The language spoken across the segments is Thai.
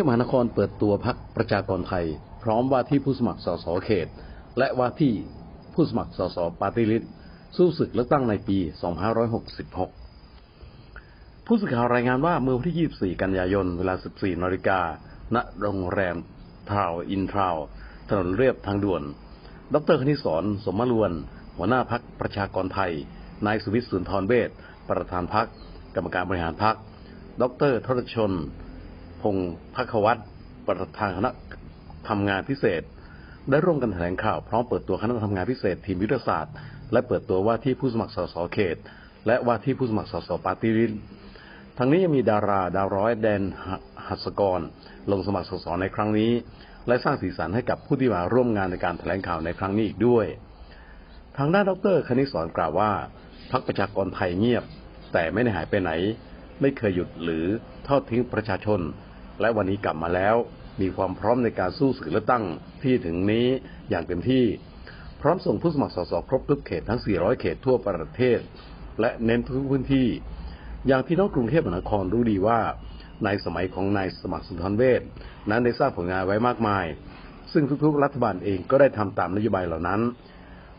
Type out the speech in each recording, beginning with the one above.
พมหานครเปิดตัวพักประชากรไทย พร้อมว่าที่ผู้สมัครสสเขต และว่าที่ผู้สมัครสสปาร์ตี้ลิสต์สู้ศึกเลือกตั้งในปี 2566 ผู้สื่อข่าวรายงานว่าเมื่อวันที่ 24 กันยายน เวลา 14 นาฬิกา ณ โรงแรมทาวอินทราว ถนนเรียบทางด่วน ดรคณิศรสมมาลวน หัวหน้าพักประชากรไทย นายสุวิทย์สุนทรเวชประธานพัก กรรมการบริหารพัก ดรทรชน พงศ์พักวัตรประธานคณะทำงานพิเศษ ได้ร่วมกันแถลงข่าวพร้อมเปิดตัวคณะทำงานพิเศษทีมยุทธศาสตร์ และเปิดตัวว่าที่ผู้สมัครสสเขต และว่าที่ผู้สมัครสสปาร์ตี้ลิสต์ทั้งนี้ยังมีดาราดาวร้อยแดนหัสกร ลงสมัครสสในครั้งนี้ และสร้างสีสันให้กับผู้ที่มาร่วมงานในการแถลงข่าวในครั้งนี้อีกด้วย ทางด้านดรคณิศรกล่าวว่าพักประชากรไทยเงียบ แต่ไม่ได้หายไปไหน ไม่เคยหยุดหรือทอดทิ้งประชาชน และวันนี้กลับมาแล้ว มีความพร้อมในการสู้ศึกเลือกตั้งที่ถึงนี้อย่างเต็มที่ พร้อมส่งผู้สมัครสสครบทุกเขตทั้ง 400 เขตทั่วประเทศ และเน้นทุกพื้นที่ อย่างพี่น้องกรุงเทพมหานครรู้ดีว่า ในสมัยของนายสมัครสุนทรเวชนั้นได้สร้างผลงานไว้มากมาย ซึ่งทุกๆ รัฐบาลเองก็ได้ทำตามนโยบายเหล่านั้น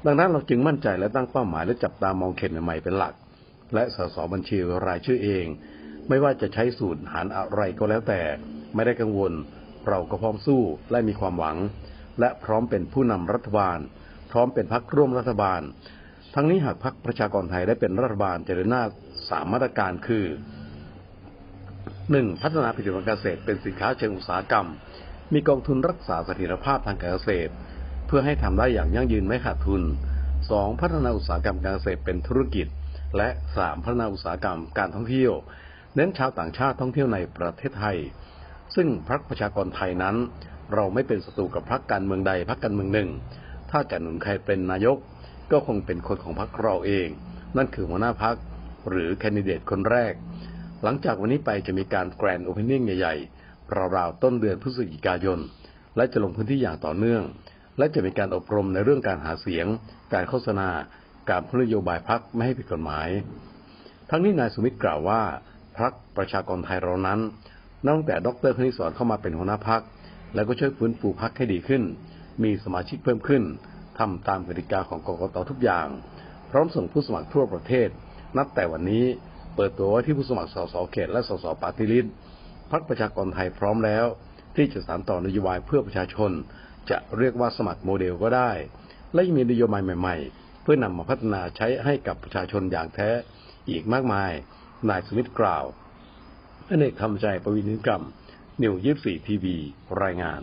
ดังนั้นเราจึงมั่นใจและตั้งเป้าหมายและจับตามองเขตใหม่ๆเป็นหลัก และสสบัญชีรายชื่อเอง ไม่ว่าจะใช้สูตรหารอะไรก็แล้วแต่ ไม่ได้กังวล เราก็พร้อมสู้และมีความหวัง และพร้อมเป็นผู้นำรัฐบาล พร้อมเป็นพักร่วมรัฐบาล ทั้งนี้หากพักประชากรไทยได้เป็นรัฐบาลจะเดินหน้าสามมาตรการคือหนึ่งพัฒนาผลิตภัณฑ์เกษตรเป็นสินค้าเชิงอุตสาหกรรม มีกองทุนรักษาเสถียรภาพทางการเกษตร เพื่อให้ทำได้อย่างยั่งยืนไม่ขาดทุน 2. พัฒนาอุตสาหกรรมการเกษตรเป็นธุรกิจ และ 3. พัฒนาอุตสาหกรรมการท่องเที่ยว เน้นชาวต่างชาติท่องเที่ยวในประเทศไทย ซึ่งพรรคประชากรไทยนั้น เราไม่เป็นศัตรูกับพรรคการเมืองใดพรรคการเมืองหนึ่ง ถ้าจะหนุนใครเป็นนายก ก็คงเป็นคนของพรรคเราเอง นั่นคือหัวหน้าพรรคหรือแคนดิเดตคนแรก หลังจากวันนี้ไปจะมีการแกรนด์โอเพนนิ่งใหญ่ๆราวๆต้นเดือนพฤศจิกายน และจะลงพื้นที่อย่างต่อเนื่อง และจะมีการอบรมในเรื่องการหาเสียง การโฆษณา การพนโยบายพักไม่ให้ผิดกฎหมาย ทั้งนี้นายสุมิตรกล่าวว่า พักประชากรไทยเรานั้นตั้งแต่ดรคณิศรเข้ามาเป็นหัวหน้าพัก แล้วก็ช่วยฟื้นฟูพักให้ดีขึ้น มีสมาชิกเพิ่มขึ้นทำตามกติกาของกกตทุกอย่าง พร้อมส่งผู้สมัครทั่วประเทศ นับแต่วันนี้เปิดตัวว่าที่ผู้สมัครสสเขตและสสปาร์ตี้ลิสพักประชากรไทยพร้อมแล้ว ที่จะสานต่อนโยบายเพื่อประชาชน จะเรียกว่าสมัครโมเดลก็ได้ และยังมีนโยบายใหม่ ๆ เพื่อนำมาพัฒนาใช้ให้กับประชาชนอย่างแท้อีกมากมาย นายสมิธกล่าวอเนกทำใจประวินิกรรม นิวยีสี่ทีวีรายงาน